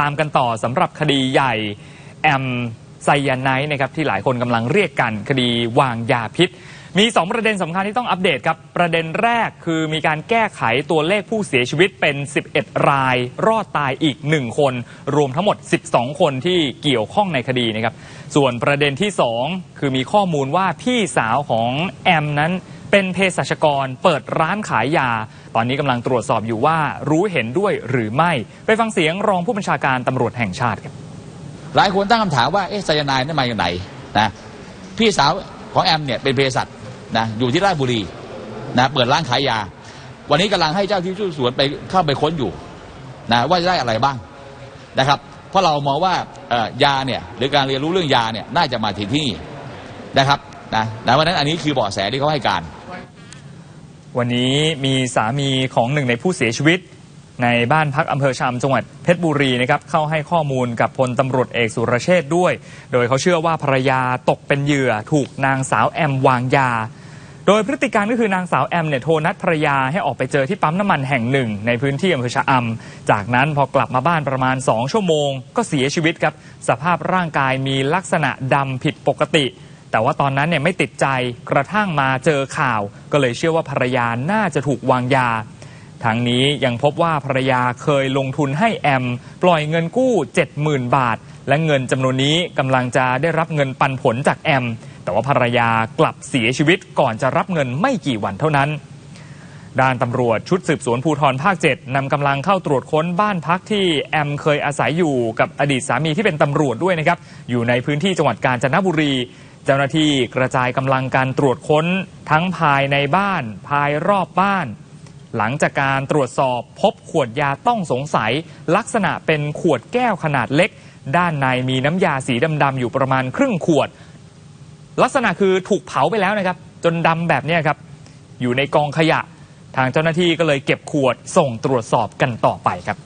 ตามกันต่อสำหรับคดีใหญ่ แอมไซยาไนท์นะครับที่หลายคนกำลังเรียกกันคดีวางยาพิษ มี 2 ประเด็นสำคัญที่ต้องอัปเดตครับ ประเด็นแรกคือมีการแก้ไขตัวเลขผู้เสียชีวิตเป็น 11 ราย รอดตายอีก 1 คน รวมทั้งหมด 12 คนที่เกี่ยวข้องในคดีนะครับ ส่วนประเด็นที่ 2 คือมีข้อมูลว่าพี่สาวของแอมนั้น เป็นเภสัชกรเปิดร้านขายยา ตอนนี้กำลังตรวจสอบอยู่ว่ารู้เห็นด้วยหรือไม่ ไปฟังเสียงรองผู้บัญชาการตำรวจแห่งชาติครับหลายคนตั้งคำถามว่าเอ๊ะไซยาไนด์นี่มาจากไหนนะพี่สาวของแอมเนี่ยเป็นเภสัชนะอยู่ที่ราชบุรีนะเปิดร้านขายยา วันนี้กำลังให้เจ้าที่ชุดสืบสวนไปเข้าไปค้นอยู่นะว่าจะได้อะไรบ้างนะครับ เพราะเรามองว่ายาเนี่ยหรือการเรียนรู้เรื่องยาเนี่ยน่าจะมาถึงที่นี่นะครับนะนะวันนั้นอันนี้คือเบาะแสที่เขาให้การ วันนี้มีสามีของหนึ่งในผู้เสียชีวิต ในบ้านพักอำเภอชามจังหวัดเพชรบุรีนะครับเข้าให้ข้อมูลกับพลตำรวจเอกสุรเชษด้วย โดยเขาเชื่อว่าภรรยาตกเป็นเหยื่อถูกนางสาวแอมวางยา โดยพฤติการก็คือนางสาวแอมเนี่ยโทรนัดภรรยาให้ออกไปเจอที่ปั๊มน้ำมันแห่งหนึ่ง ในพื้นที่อำเภอชะอำจากนั้นพอกลับมาบ้านประมาณ 2 ชั่วโมง ก็เสียชีวิตครับสภาพร่างกายมีลักษณะดำผิดปกติ แต่ว่าตอนนั้นเนี่ยไม่ติดใจกระทั่งมาเจอข่าว ก็เลยเชื่อว่าภรรยาน่าจะถูกวางยาทางนี้ยังพบว่าภรรยาเคยลงทุนให้แอม ปล่อยเงินกู้ 70,000 บาท และเงินจำนวนนี้กำลังจะได้รับเงินปันผลจากแอม แต่ว่าภรรยากลับเสียชีวิตก่อนจะรับเงินไม่กี่วันเท่านั้น ด้านตำรวจชุดสืบสวนภูธรภาค 7นำกำลังเข้าตรวจค้นบ้านพักที่แอมเคยอาศัยอยู่กับอดีตสามีที่เป็นตำรวจด้วยนะครับอยู่ในพื้นที่จังหวัดกาญจนบุรี เจ้าหน้าที่กระจายกำลังการตรวจค้นทั้งภายในบ้าน ภายรอบบ้าน หลังจากการตรวจสอบพบขวดยาต้องสงสัย ลักษณะเป็นขวดแก้วขนาดเล็ก ด้านในมีน้ำยาสีดำๆอยู่ประมาณครึ่งขวด ลักษณะคือถูกเผาไปแล้วนะครับ จนดำแบบนี้ครับ อยู่ในกองขยะ ทางเจ้าหน้าที่ก็เลยเก็บขวดส่งตรวจสอบกันต่อไปครับ